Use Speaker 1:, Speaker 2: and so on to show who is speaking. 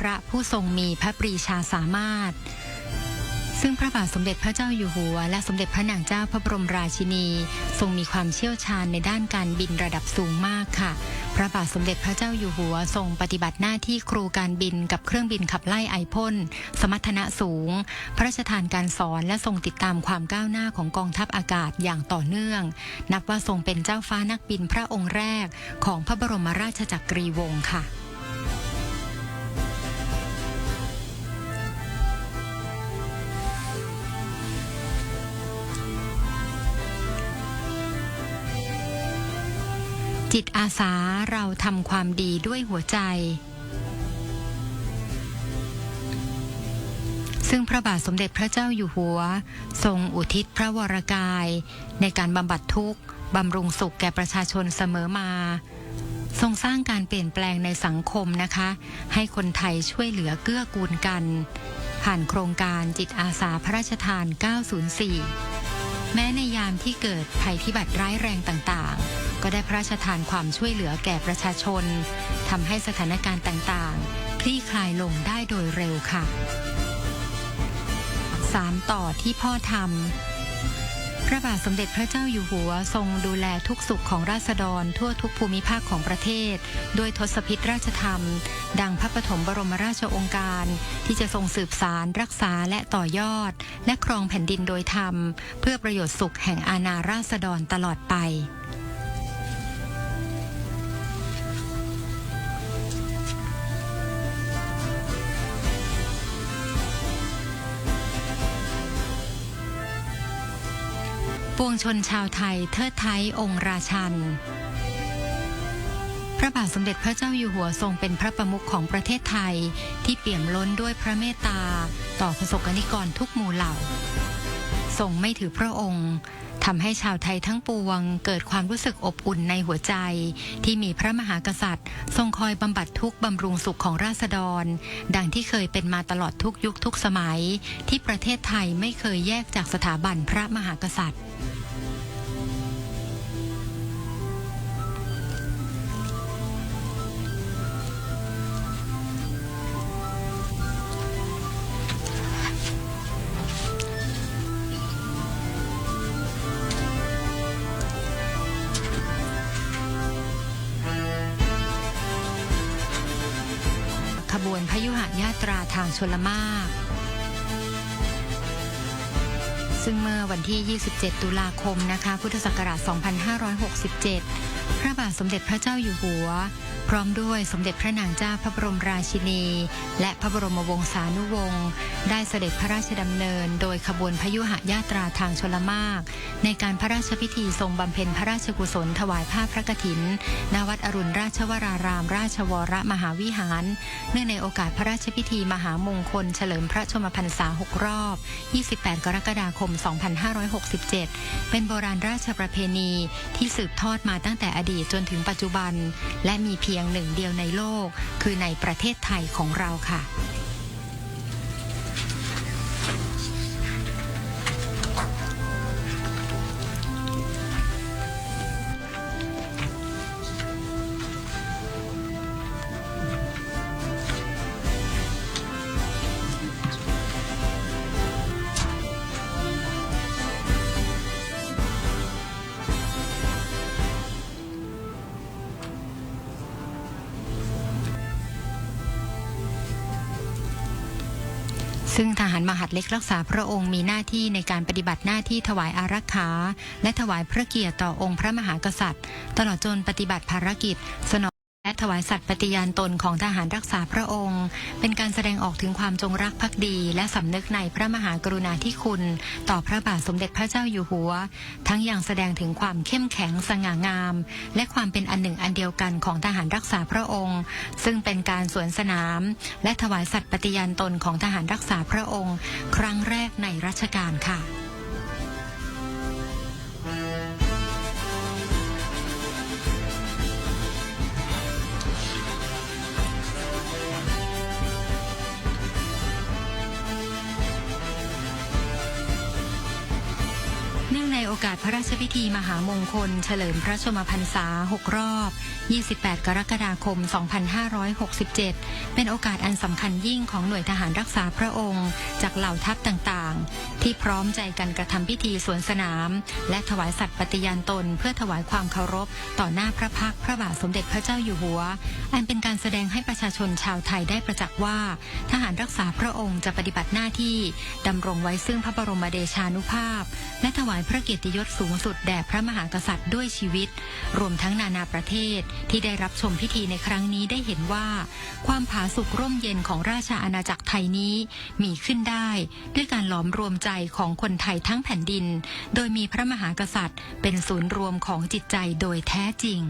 Speaker 1: พระผู้ทรงมีพระปรีชาสามารถ ซึ่งพระบาทสมเด็จพระเจ้าอยู่หัว และสมเด็จพระนางเจ้าพระบรมราชินี ทรงมีความเชี่ยวชาญในด้านการบินระดับสูงมากค่ะ พระบาทสมเด็จพระเจ้าอยู่หัวทรงปฏิบัติหน้าที่ครูการบินกับเครื่องบินขับไล่ไอพ่นสมรรถนะสูง พระราชทานการสอนและทรงติดตามความก้าวหน้าของกองทัพอากาศอย่างต่อเนื่อง นับว่าทรงเป็นเจ้าฟ้านักบินพระองค์แรกของพระบรมราชจักรีวงศ์ค่ะ จิตอาสาเราทำความดีด้วยหัวใจ ซึ่งพระบาทสมเด็จพระเจ้าอยู่หัว ทรงอุทิศพระวรกาย ในการบำบัดทุกข์บำรุงสุขแก่ประชาชนเสมอมา ทรงสร้างการเปลี่ยนแปลงในสังคมนะคะ ให้คนไทยช่วยเหลือเกื้อกูลกัน ผ่านโครงการจิตอาสาพระราชทาน 904 แม้ในยามที่เกิดภัยพิบัติร้ายแรงต่างๆ ก็ได้พระราชทานความช่วยเหลือแก่ประชาชนทำให้สถานการณ์ต่างๆ คลี่คลายลงได้โดยเร็วค่ะสารต่อที่พ่อทำพระบาทสมเด็จพระเจ้าอยู่หัวทรงดูแลทุกสุขของราษฎรทั่วทุกภูมิภาคของประเทศ ด้วยทศพิธราชธรรม ดังพระปฐมบรมราชองค์การ ที่จะทรงสืบสารรักษาและต่อยอด และครองแผ่นดินโดยธรรม เพื่อประโยชน์สุขแห่งอาณาราษฎรตลอดไป ปวงชนชาวไทยเทิดไทยองค์ราชัน พระบาทสมเด็จพระเจ้าอยู่หัวทรงเป็นพระประมุขของประเทศไทยที่เปี่ยมล้นด้วยพระเมตตา ต่อประสบกนิกรทุกหมู่เหล่า ทรงไม่ถือพระองค์ ทำให้ชาวไทยทั้งปวงเกิดความรู้สึกอบอุ่นในหัวใจ ที่มีพระมหากษัตริย์ ทรงคอยบำบัดทุกบำรุงสุขของราษฎร ดังที่เคยเป็นมาตลอดทุกยุคทุกสมัย ที่ประเทศไทยไม่เคยแยกจากสถาบันพระมหากษัตริย์ บวนพยุหญาตราทางชลมาก ซึ่งเมื่อวันที่ 27 ตุลาคมนะคะ พุทธศักราช 2567 พระบาทสมเด็จพระเจ้าอยู่หัว พร้อมด้วยสมเด็จพระนางเจ้าพระบรมราชินี และพระบรมวงศานุวงศ์ได้เสด็จพระราชดำเนิน โดยขบวนพยุหญาตราทางชลมาก ในการพระราชพิธีทรงบำเพ็ญพระราชกุศลถวายผ้าพระกฐินณวัดอรุณราชวราราม ราชวรมหาวิหาร เนื่องในโอกาสพระราชพิธีมหามงคล เฉลิมพระชนมพรรษา 6 รอบ 28 กรกฎาคม2567 เป็นโบราณราชประเพณีที่สืบทอดมาตั้งแต่อดีตจนถึงปัจจุบัน และมีเพียงหนึ่งเดียวในโลก คือในประเทศไทยของเราค่ะ ซึ่งทหารมหาดเล็กรักษาพระองค์มีหน้าที่ในการปฏิบัติหน้าที่ถวายอารักขา และถวายพระเกียรติต่อองค์พระมหากษัตริย์ ตลอดจนปฏิบัติภารกิจสนอง ถวายสัตย์ปฏิญาณตนของทหารรักษาพระองค์ เป็นการแสดงออกถึงความจงรักภักดี และสำนึกในพระมหากรุณาธิคุณ ต่อพระบาทสมเด็จพระเจ้าอยู่หัว ทั้งยังแสดงถึงความเข้มแข็งสง่างาม และความเป็นอันหนึ่งอันเดียวกันของทหารรักษาพระองค์ ซึ่งเป็นการสวนสนาม และถวายสัตย์ปฏิญาณตนของทหารรักษาพระองค์ ครั้งแรกในรัชกาลค่ะ ในโอกาสพระราชพิธีมหามงคล เฉลิมพระชมพรรษา 6 รอบ 28 กรกฎาคม 2567 เป็นโอกาสอันสำคัญยิ่งของหน่วยทหารรักษาพระองค์ จากเหล่าทัพต่างๆ ที่พร้อมใจกันกระทำพิธีสวนสนาม และถวายสัตย์ปฏิญาณตน เพื่อถวายความเคารพ ต่อหน้าพระพักพระบาทสมเด็จพระเจ้าอยู่หัว อันเป็นการแสดงให้ประชาชนชาวไทยได้ประจักษ์ว่า ทหารรักษาพระองค์จะปฏิบัติหน้าที่ดำรงไว้ซึ่งพระบรมเดชานุภาพ และถวายพระเกียรติกียศสูงสุดแด่พระมหากษัตริย์ด้วยชีวิต รวมทั้งนานาประเทศที่ได้รับชมพิธีในครั้งนี้ได้เห็นว่า ความผาสุกร่มเย็นของราชอาณาจักรไทยนี้มีขึ้นได้ ด้วยการหลอมรวมใจของคนไทยทั้งแผ่นดิน โดยมีพระมหากษัตริย์ เป็นศูนย์รวมของจิตใจโดยแท้จริง